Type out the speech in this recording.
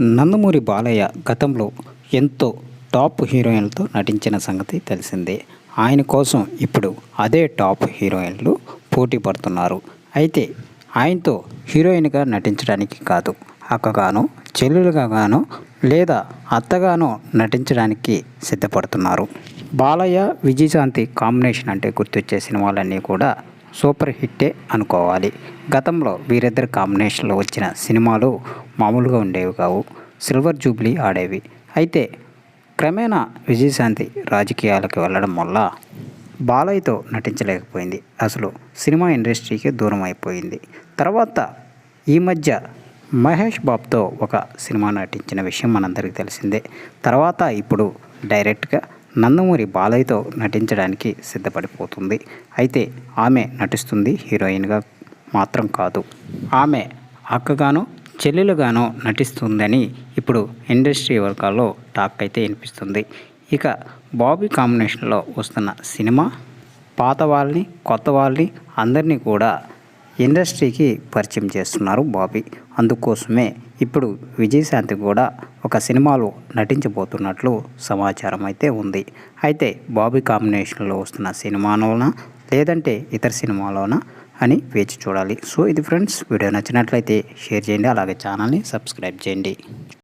నందమూరి బాలయ్య గతంలో ఎంతో టాప్ హీరోయిన్లతో నటించిన సంగతి తెలిసిందే. ఆయన కోసం ఇప్పుడు అదే టాప్ హీరోయిన్లు పోటీ పడుతున్నారు. అయితే ఆయనతో హీరోయిన్గా నటించడానికి కాదు అక్కగాను చెల్లెలుగా గాను లేదా అత్తగాను నటించడానికి సిద్ధపడుతున్నారు. బాలయ్య విజయశాంతి కాంబినేషన్ అంటే గుర్తొచ్చే సినిమాలన్నీ కూడా సూపర్ హిట్టే అనుకోవాలి. గతంలో వీరిద్దరి కాంబినేషన్లో వచ్చిన సినిమాలు మామూలుగా ఉండేవి కావు. సిల్వర్ జూబ్లీ ఆడేవి. అయితే క్రమేణా విజయశాంతి రాజకీయాలకు వెళ్ళడం వల్ల బాలయ్యతో నటించలేకపోయింది. అసలు సినిమా ఇండస్ట్రీకి దూరం అయిపోయింది. తర్వాత ఈ మధ్య మహేష్ బాబుతో ఒక సినిమా నటించిన విషయం మనందరికీ తెలిసిందే. తర్వాత ఇప్పుడు డైరెక్ట్గా నందమూరి బాలయ్యతో నటించడానికి సిద్ధపడిపోతుంది. అయితే ఆమె నటిస్తుంది హీరోయిన్గా మాత్రం కాదు. ఆమె అక్కగాను చెల్లెలుగాను నటిస్తుందని ఇప్పుడు ఇండస్ట్రీ వర్గాల్లో టాక్ అయితే వినిపిస్తుంది. ఇక బాబీ కాంబినేషన్లో వస్తున్న సినిమా పాత వాళ్ళని కొత్త వాళ్ళని అందరినీ కూడా ఇండస్ట్రీకి పరిచయం చేస్తున్నారు బాబీ. అందుకోసమే ఇప్పుడు విజయశాంతి కూడా ఒక సినిమాలో నటించబోతున్నట్లు సమాచారం అయితే ఉంది. అయితే బాబీ కాంబినేషన్లో వస్తున్న సినిమాలోనా లేదంటే ఇతర సినిమాలోనా? అని వేచి చూడాలి. సో ఇది ఫ్రెండ్స్ వీడియో నచ్చినట్లయితే షేర్ చేయండి. అలాగే ఛానల్ని సబ్స్క్రైబ్ చేయండి.